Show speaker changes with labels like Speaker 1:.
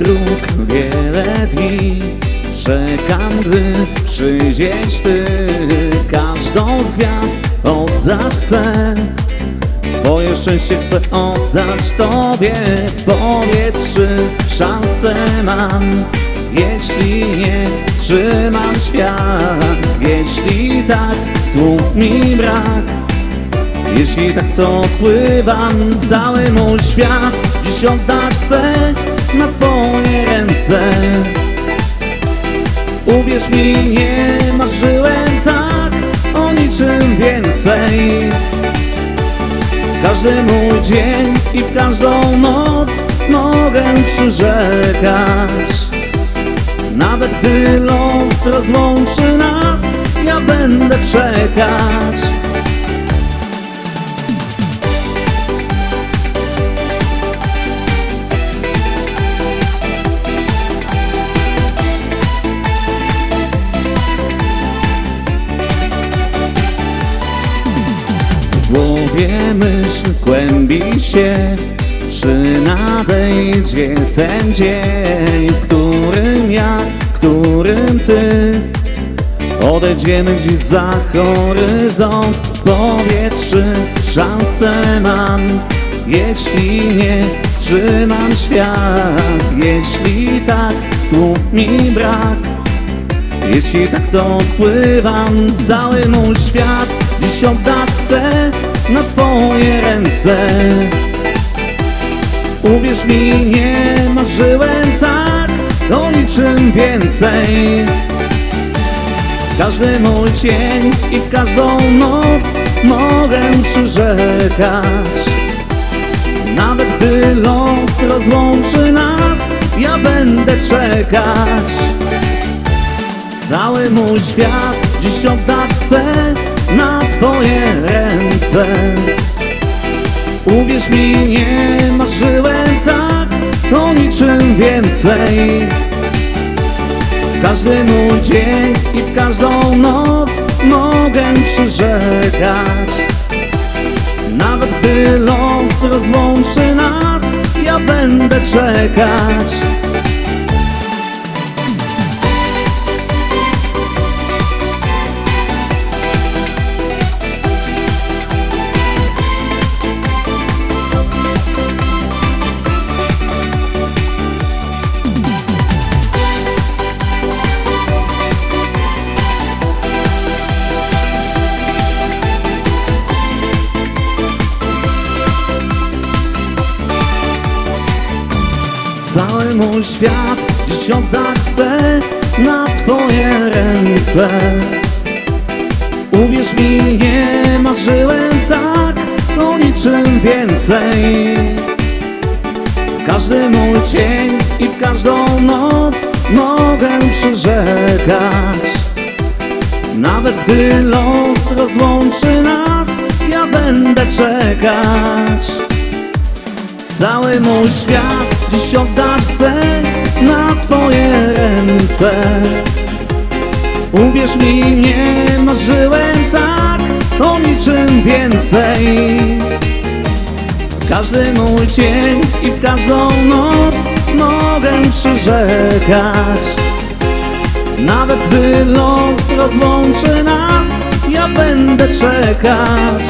Speaker 1: Dróg, wiele dni. Czekam, gdy przyjdziesz Ty. Każdą z gwiazd oddać chcę. Swoje szczęście chcę oddać Tobie. Powiedz, czy szansę mam. Jeśli nie, trzymam świat Jeśli tak, słów mi brak. Jeśli tak to odpływam cały mój świat. Dziś oddać chcę na Twoje ręce. Uwierz mi, nie marzyłem tak o niczym więcej. Każdy mój dzień i w każdą noc mogę przyrzekać. Nawet gdy los rozłączy nas, ja będę czekać myśl kłębi się Czy nadejdzie ten dzień którym ja, którym ty Odejdziemy gdzieś za horyzont. Powiedz, czy szansę mam Jeśli nie, wstrzymam świat. Jeśli tak, słów mi brak. Jeśli tak to odpływam cały mój świat. Dziś oddać chcę na Twoje ręce. Uwierz mi, nie marzyłem tak o niczym więcej. Każdy mój cień i każdą noc mogę przyrzekać. Nawet gdy los rozłączy nas, ja będę czekać. Cały mój świat dziś oddać chcę na Twoje ręce Uwierz mi, nie marzyłem tak o niczym więcej. Każdy mój dzień i każdą noc mogę przyrzekać. Nawet gdy los rozłączy nas, ja będę czekać mój świat dziś oddać chcę na Twoje ręce? Uwierz mi, nie marzyłem tak o niczym więcej. Każdy mój cień i w każdą noc mogę przyrzekać. Nawet gdy los rozłączy nas, ja będę czekać. Cały mój świat dziś oddać chcę na Twoje ręce. Uwierz mi, nie marzyłem tak o niczym więcej. Każdy mój cień i w każdą noc mogę przyrzekać. Nawet gdy los rozłączy nas, ja będę czekać